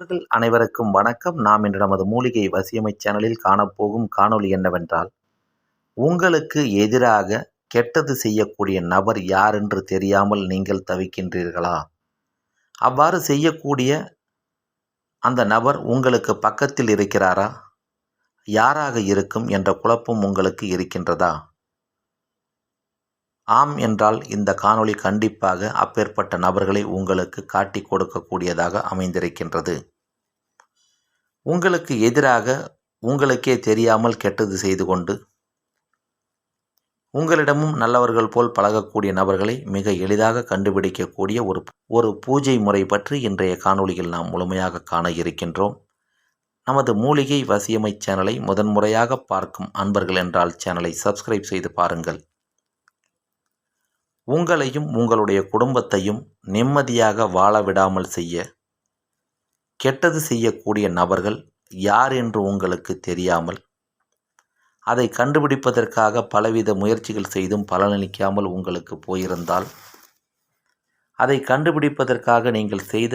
நண்பர்கள் அனைவருக்கும் வணக்கம். நாம் இன்று நமது மூலிகை வசியமை சேனலில் காணப்போகும் காணொளி என்னவென்றால் உங்களுக்கு எதிராக கெட்டது செய்யக்கூடிய நபர் யார் என்று தெரியாமல் நீங்கள் தவிக்கின்றீர்களா? அவ்வாறு செய்யக்கூடிய அந்த நபர் உங்களுக்கு பக்கத்தில் இருக்கிறாரா? யாராக இருக்கும் என்ற குழப்பம் உங்களுக்கு இருக்கின்றதா? ஆம் என்றால் இந்த காணொளி கண்டிப்பாக அப்பேற்பட்ட நபர்களை உங்களுக்கு காட்டி கொடுக்கக்கூடியதாக அமைந்திருக்கின்றது. உங்களுக்கு எதிராக உங்களுக்கே தெரியாமல் கெட்டது செய்து கொண்டு உங்களிடமும் நல்லவர்கள் போல் பழகக்கூடிய நபர்களை மிக எளிதாக கண்டுபிடிக்கக்கூடிய ஒரு ஒரு பூஜை முறை பற்றி இன்றைய காணொளியில் நாம் முழுமையாக காண இருக்கின்றோம். நமது மூலிகை வசியமை சேனலை முதன்முறையாக பார்க்கும் அன்பர்கள் என்றால் சேனலை சப்ஸ்கிரைப் செய்து பாருங்கள். உங்களையும் உங்களுடைய குடும்பத்தையும் நிம்மதியாக வாழ விடாமல் செய்ய கெட்டது செய்யக்கூடிய நபர்கள் யார் என்று உங்களுக்கு தெரியாமல் அதை கண்டுபிடிப்பதற்காக பலவித முயற்சிகள் செய்தும் பலனளிக்காமல் உங்களுக்கு போயிருந்தால் அதை கண்டுபிடிப்பதற்காக நீங்கள் செய்த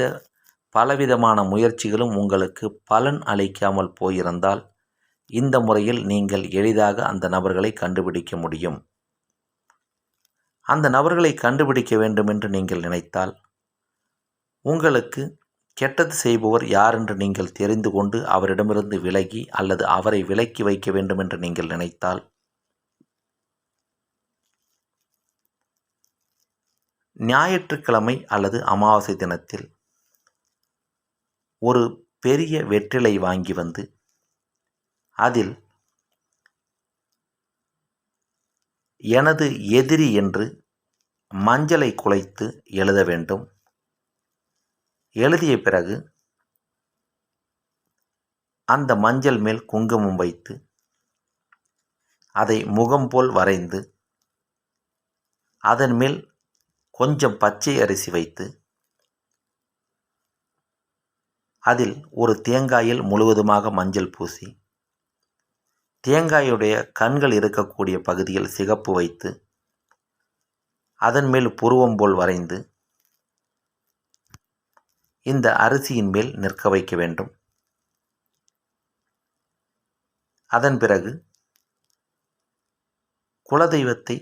பலவிதமான முயற்சிகளும் உங்களுக்கு பலன் அளிக்காமல் போயிருந்தால் இந்த முறையில் நீங்கள் எளிதாக அந்த நபர்களை கண்டுபிடிக்க முடியும். அந்த நபர்களை கண்டுபிடிக்க வேண்டும் என்று நீங்கள் நினைத்தால் உங்களுக்கு கெட்டது செய்பவர் யார் என்று நீங்கள் தெரிந்து கொண்டு அவரிடமிருந்து விலகி அல்லது அவரை விலக்கி வைக்க வேண்டும் என்று நீங்கள் நினைத்தால் ஞாயிற்றுக்கிழமை அல்லது அமாவாசை தினத்தில் ஒரு பெரிய வெற்றிலை வாங்கி வந்து அதில் எனது எதிரி என்று மஞ்சளை குலைத்து எழுத வேண்டும். எழுதிய பிறகு அந்த மஞ்சள் மேல் குங்குமம் வைத்து அதை முகம் போல் வரைந்து அதன் மேல் கொஞ்சம் பச்சை அரிசி வைத்து அதில் ஒரு தேங்காயில் முழுவதுமாக மஞ்சள் பூசி தேங்காயுடைய கண்கள் இருக்கக்கூடிய பகுதியில் சிகப்பு வைத்து அதன் மேல் புருவம் போல் வரைந்து இந்த அரிசியின் மேல் நிற்க வைக்க வேண்டும். அதன் பிறகு குலதெய்வத்தை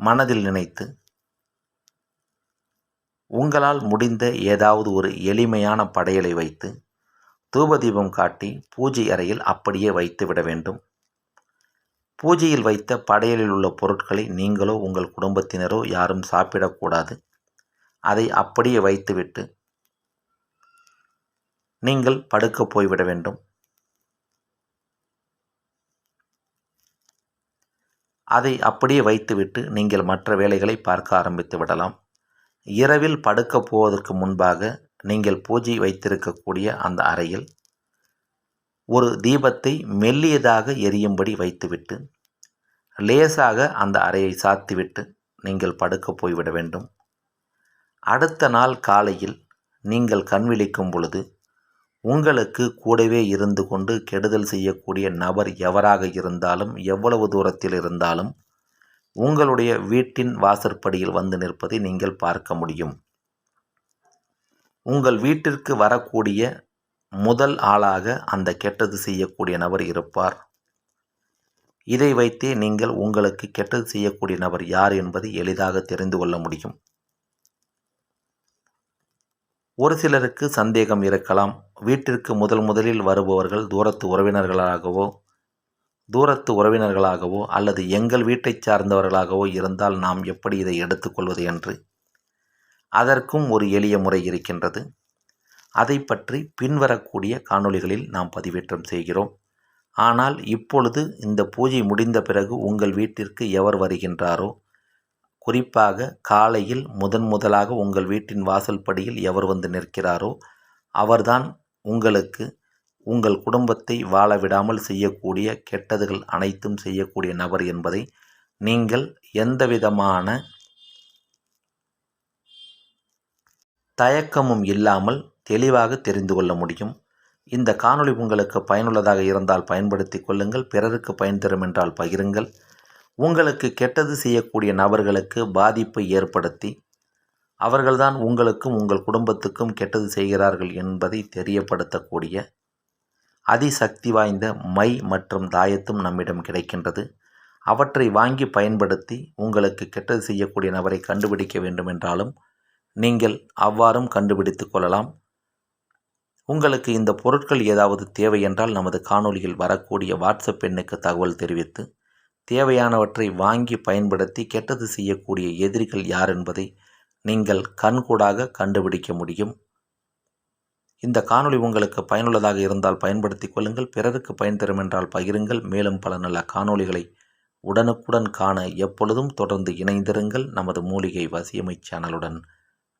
மனதில் நினைத்து உங்களால் முடிந்த ஏதாவது ஒரு எளிமையான படையலை வைத்து தூபதீபம் காட்டி பூஜை அறையில் அப்படியே வைத்து விட வேண்டும். பூஜையில் வைத்த படையலில் உள்ள பொருட்களை நீங்களோ உங்கள் குடும்பத்தினரோ யாரும் சாப்பிடக்கூடாது. அதை அப்படியே வைத்துவிட்டு நீங்கள் படுக்க போய்விட வேண்டும். அதை அப்படியே வைத்துவிட்டு நீங்கள் மற்ற வேலைகளை பார்க்க ஆரம்பித்து விடலாம். இரவில் படுக்க போவதற்கு முன்பாக நீங்கள் பூஜை வைத்திருக்கக்கூடிய அந்த அறையில் ஒரு தீபத்தை மெல்லியதாக எரியும்படி வைத்துவிட்டு லேசாக அந்த அறையை சாத்திவிட்டு நீங்கள் படுக்க போய்விட வேண்டும். அடுத்த நாள் காலையில் நீங்கள் கண் விழிக்கும் பொழுது உங்களுக்கு கூடவே இருந்து கொண்டு கெடுதல் செய்யக்கூடிய நபர் எவராக இருந்தாலும் எவ்வளவு தூரத்தில் இருந்தாலும் உங்களுடைய வீட்டின் வாசற்படியில் வந்து நிற்பதை நீங்கள் பார்க்க முடியும். உங்கள் வீட்டிற்கு வரக்கூடிய முதல் ஆளாக அந்த கெட்டது செய்யக்கூடிய நபர் இருப்பார். இதை வைத்தே நீங்கள் உங்களுக்கு கெட்டது செய்யக்கூடிய நபர் யார் என்பதை எளிதாக தெரிந்து கொள்ள முடியும். ஒரு சிலருக்கு சந்தேகம் இருக்கலாம். வீட்டிற்கு முதல் முதலில் வருபவர்கள் தூரத்து உறவினர்களாகவோ தூரத்து உறவினர்களாகவோ அல்லது எங்கள் வீட்டைச் சார்ந்தவர்களாகவோ இருந்தால் நாம் எப்படி இதை எடுத்துக்கொள்வது என்று அதற்கும் ஒரு எளிய முறை இருக்கின்றது. அதை பற்றி பின்வரக்கூடிய காணொளிகளில் நாம் பதிவேற்றம் செய்கிறோம். ஆனால் இப்பொழுது இந்த பூஜை முடிந்த பிறகு உங்கள் வீட்டிற்கு எவர் வருகின்றாரோ? குறிப்பாக காலையில் முதன் முதலாக உங்கள் வீட்டின் வாசல் படியில் எவர் வந்து நிற்கிறாரோ? அவர்தான் உங்களுக்கு உங்கள் குடும்பத்தை வாழ விடாமல் செய்யக்கூடிய கெட்டதுகள் அனைத்தும் செய்யக்கூடிய நபர் என்பதை நீங்கள் எந்தவிதமான தயக்கமும் இல்லாமல் தெளிவாக தெரிந்து கொள்ள முடியும். இந்த காணொளி உங்களுக்கு பயனுள்ளதாக இருந்தால் பயன்படுத்தி கொள்ளுங்கள் பிறருக்கு பயன் தரும் என்றால் பகிருங்கள். உங்களுக்கு கெட்டது செய்யக்கூடிய நபர்களுக்கு பாதிப்பை ஏற்படுத்தி அவர்கள்தான் உங்களுக்கும் உங்கள் குடும்பத்துக்கும் கெட்டது செய்கிறார்கள் என்பதை தெரியப்படுத்தக்கூடிய அதிசக்தி வாய்ந்த மை மற்றும் தாயத்தும் நம்மிடம் கிடைக்கின்றது. அவற்றை வாங்கி பயன்படுத்தி உங்களுக்கு கெட்டது செய்யக்கூடிய நபரை கண்டுபிடிக்க வேண்டுமென்றாலும் நீங்கள் அவ்வாறும் கண்டுபிடித்து கொள்ளலாம். உங்களுக்கு இந்த பொருட்கள் ஏதாவது தேவை என்றால் நமது காணொலியில் வரக்கூடிய வாட்ஸ்அப் எண்ணுக்கு தகவல் தெரிவித்து தேவையானவற்றை வாங்கி பயன்படுத்தி கெட்டது செய்யக்கூடிய எதிரிகள் யார் என்பதை நீங்கள் கண்கூடாக கண்டுபிடிக்க முடியும். இந்த காணொளி உங்களுக்கு பயனுள்ளதாக இருந்தால் பயன்படுத்திக் கொள்ளுங்கள். பிறருக்கு பயன் தரும் என்றால் பகிருங்கள். மேலும் பல நல்ல காணொளிகளை உடனுக்குடன் காண எப்பொழுதும் தொடர்ந்து இணைந்திருங்கள். நமது மூலிகை வசியமை சேனலுடன்